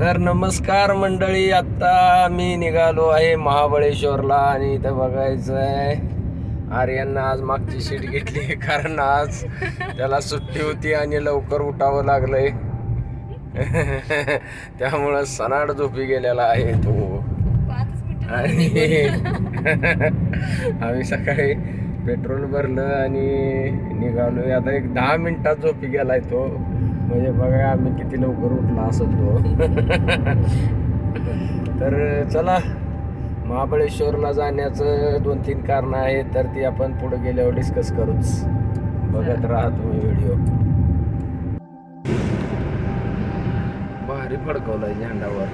तर नमस्कार मंडळी आत्ता मी निघालो आहे महाबळेश्वरला आणि इथं बघायचं आहे आर्यांना आज मागची सीट घेतली कारण आज त्याला सुट्टी होती आणि लवकर उठावं लागलंय. त्यामुळं सनाड झोपी गेलेला आहे तो. आणि आम्ही सकाळी पेट्रोल भरलं आणि निघालो आता एक दहा मिनिटात झोपी गेलाय तो. म्हणजे बघा आम्ही किती लवकर उठला असत तो. तर चला महाबळेश्वरला जाण्याचं दोन तीन कारण आहेत तर ती आपण पुढे गेल्यावर डिस्कस करूच. बघत राहा तुम्ही व्हिडिओ भारी फडकवलाय झेंडावर.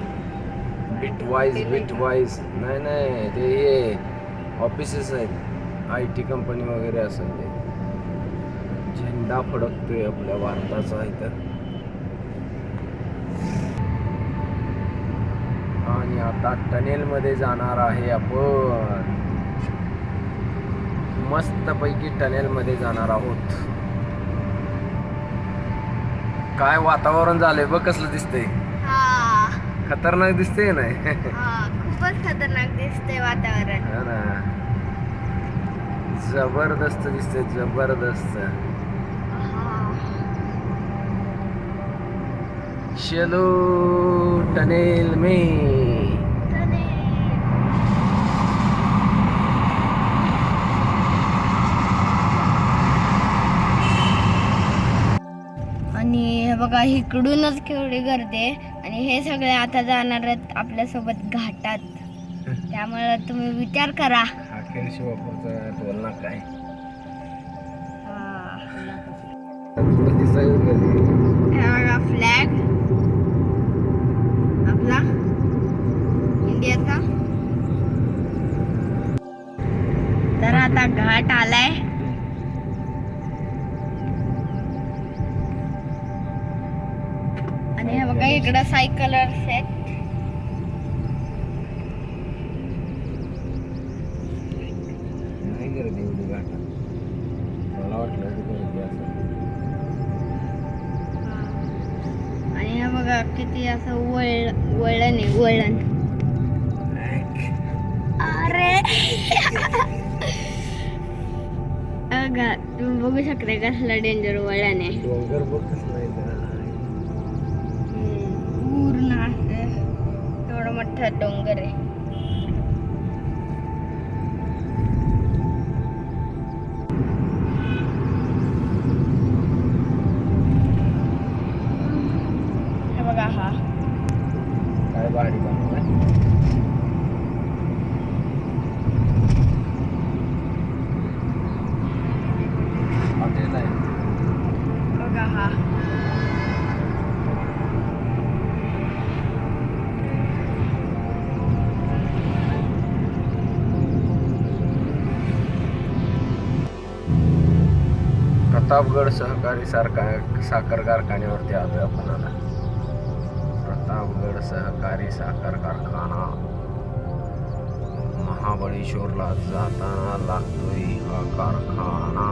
बिट वाईज बिट वाईज नाही नाही ते हे ऑफिसेस आहेत. आय टी कंपनी वगैरे असेल ते. झेंडा फडकतोय आपल्या भारताचा इथं. आणि आता टनेल मध्ये जाणार आहे आपण. मस्तपैकी टनेल मध्ये जाणार आहोत. काय वातावरण झालंय बघ कसलं दिसतंय. हा. खतरनाक दिसतंय नाही? हा खूपच खतरनाक दिसते वातावरण. ना. जबरदस्त दिसते जबरदस्त. चलो टनेल में। आणि हे बघा इकडूनच केवढी गर्दी आणि हे सगळे आता जाणार आहेत आपल्यासोबत घाटात. त्यामुळे तुम्ही विचार करा. अखेर शिवापूरचा टोल ना काय बघा इकडं सायकलर्स आहेत. आणि हे बघा किती असं वळ वळण आहे वळण. अरे! बघा तुम्ही बघू शकता कसलं डेंजर वळण आहे. आहे. पूर्ण असं एवढं मोठं डोंगर आहे. बघा हा. काय आहे. बघा हा. प्रतापगड सहकारी सारखा साखर कारखान्यावरती आलोय आपण आता. प्रतापगड सहकारी साखर कारखाना. महाबळेश्वरला जाताना लागतोय हा कारखाना.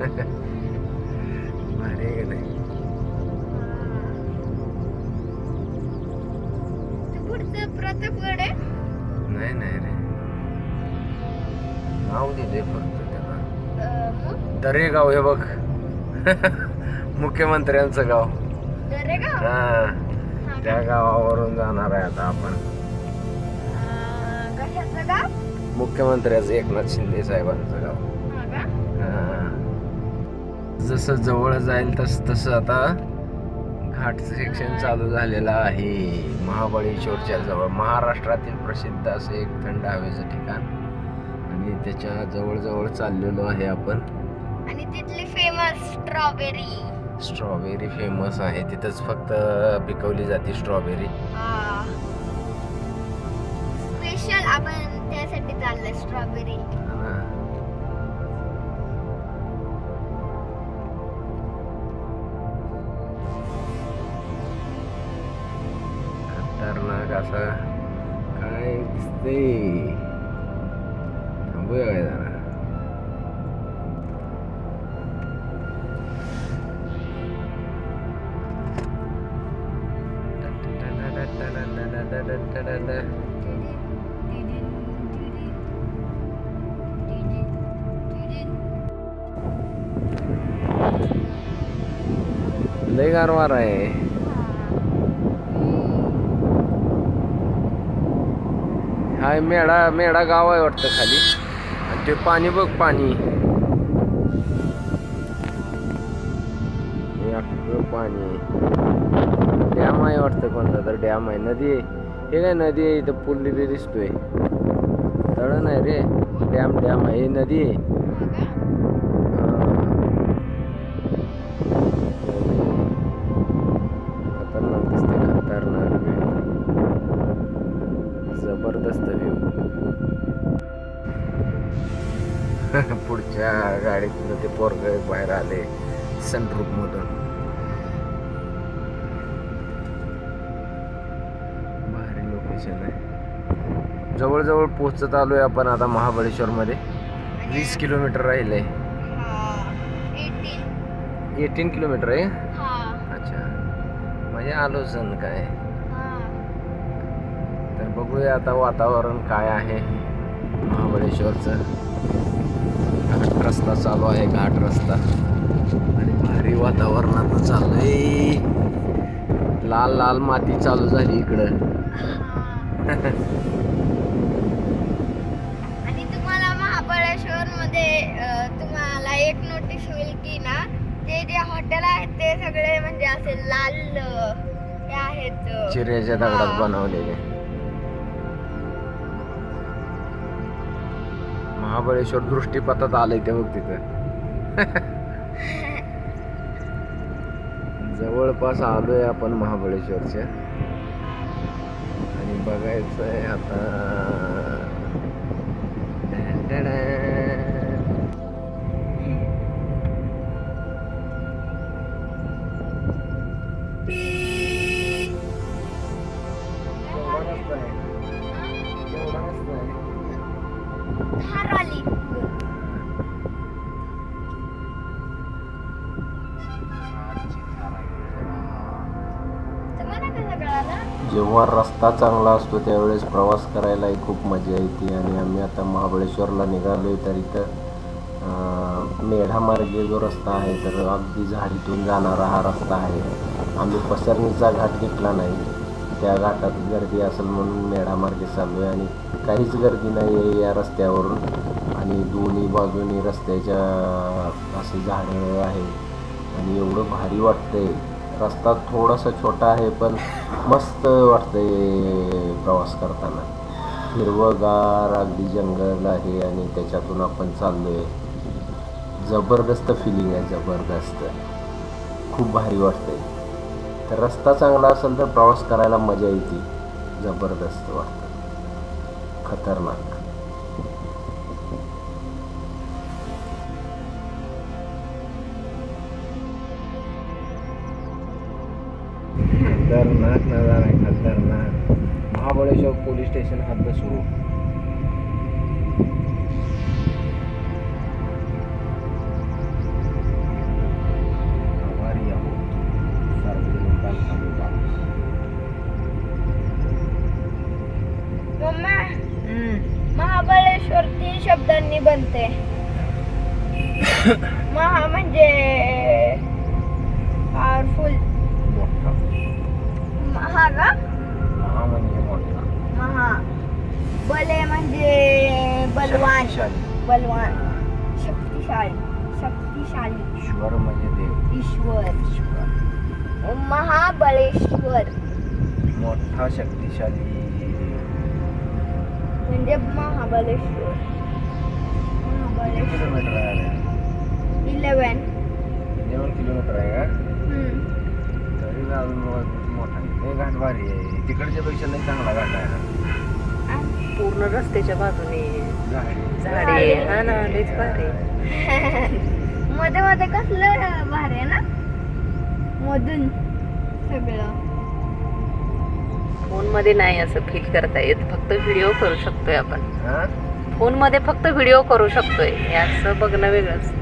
का नाही? प्रतापगड आहे? नाही नाही रे नाव दिले फक्त. दरेगाव हे बघ. मुख्यमंत्र्यांचं गाव. हा. त्या गावावरून जाणार आहे आता आपण. मुख्यमंत्र्याचं एकनाथ शिंदे साहेबांचं गाव. जसं जवळ जाईल तस तसं आता घाट सेक्शन चालू झालेलं आहे. महाबळेश्वरच्या जवळ महाराष्ट्रातील प्रसिद्ध असं एक थंड हवेचं ठिकाण. आणि त्याच्याजवळ चाललेलो आहे आपण. स्ट्रॉबेरी. स्ट्रॉबेरी फेमस आहे. तिथंच फक्त पिकवली जाते स्ट्रॉबेरी. स्पेशल आपण त्यासाठी चाललंय स्ट्रॉबेरी. खतरनाक असा. काय दिसतंय? थांबूया काय जरा. लय गारवार आहे. हाय मेढा मेढा गाव आहे वाटतं खाली. आणि ते पाणी बघ पाणी. हे पाणी. डॅम आहे वाटतं कोणता तर डॅम आहे. नदी आहे. हे काय नदी आहे? इथं पूल बी दिसतोय. तळ नाही रे. डॅम डॅम आहे. नदी आहे. त्या गाडीतून ते पोरग बाहेर आले सनरूप मधून. भारी लोकेशन आहे. जवळजवळ पोहोचत आलोय आपण आता महाबळेश्वर मध्ये वीस किलोमीटर राहिलंय. एटीन किलोमीटर आहे? अच्छा. म्हणजे आलो सण काय? तर बघूया आता वातावरण काय आहे महाबळेश्वरचं. घाट रस्ता चालू आहे घाट रस्ता. आणि भारी वातावरणात चाललंय. लाल लाल माती चालू झाली इकडं. आणि तुम्हाला महाबळेश्वर मध्ये तुम्हाला एक नोटीस होईल की ना ते जे हॉटेल आहेत ते सगळे म्हणजे असे लाल हे आहेत चिऱ्याच्या दगडात हा. बनवलेले. महाबळेश्वर दृष्टीपथात आलंय ते बघ तिथं. जवळपास आलोय आपण महाबळेश्वरच्या. आणि बघायचं आहे आता. जेव्हा रस्ता चांगला असतो त्यावेळेस प्रवास करायलाही खूप मजा येते आणि आम्ही आता महाबळेश्वरला निघालोय तर इथं मेढामार्गे जो रस्ता आहे तर अगदी झाडीतून जाणारा हा रस्ता आहे. आम्ही पसरणीचा घाट घेतला नाही. त्या घाटात गर्दी असेल म्हणून मेढामार्गे चाललो आहे आणि काहीच गर्दी नाही आहे या रस्त्यावरून. आणि दोन्ही बाजूनी रस्त्याच्या असे झाडं आहे आणि एवढं भारी वाटतंय. रस्ता थोडासा छोटा आहे पण मस्त वाटतंय प्रवास करताना. हिरवंगार अगदी जंगल आहे आणि त्याच्यातून आपण चाललोय. जबरदस्त फिलिंग आहे जबरदस्त. खूप भारी वाटतंय. तर रस्ता चांगला असेल तर प्रवास करायला मजा येते. जबरदस्त वाटतं. खतरनाक. खतरनाक नजारा आहे खतरनाक. महाबळेश्वर पोलीस स्टेशन हद्द सुरू. म्हणजे पॉवरफुल मोठा. महा का? महा म्हणजे मोठा. महा बले म्हणजे बलवान. बलवान. शक्तिशाली. शक्तिशाली. ईश्वर म्हणजे देव. ईश्वर. ईश्वर. महाबळेश्वर. मोठा शक्तिशाली. म्हणजे Mahabaleshwar. Mahabaleshwar eleven eleven kilometre आहे का? तरी बी अजून मोठा आहे. हे घाट भारी आहे. तिकडच्या पेक्षा नाही चांगला घाट आहे ना? पूर्ण रस्त्याच्या बाजूने. झाडी झाडे हा ना लयच भारी मध्ये मध्ये कसलं भारी आहे ना? मधून सगळं. फोनमध्ये नाही असं फील करता येत. फक्त व्हिडिओ करू शकतोय आपण. हा? फोनमध्ये फक्त व्हिडिओ करू शकतोय. हे असं बघणं वेगळंच.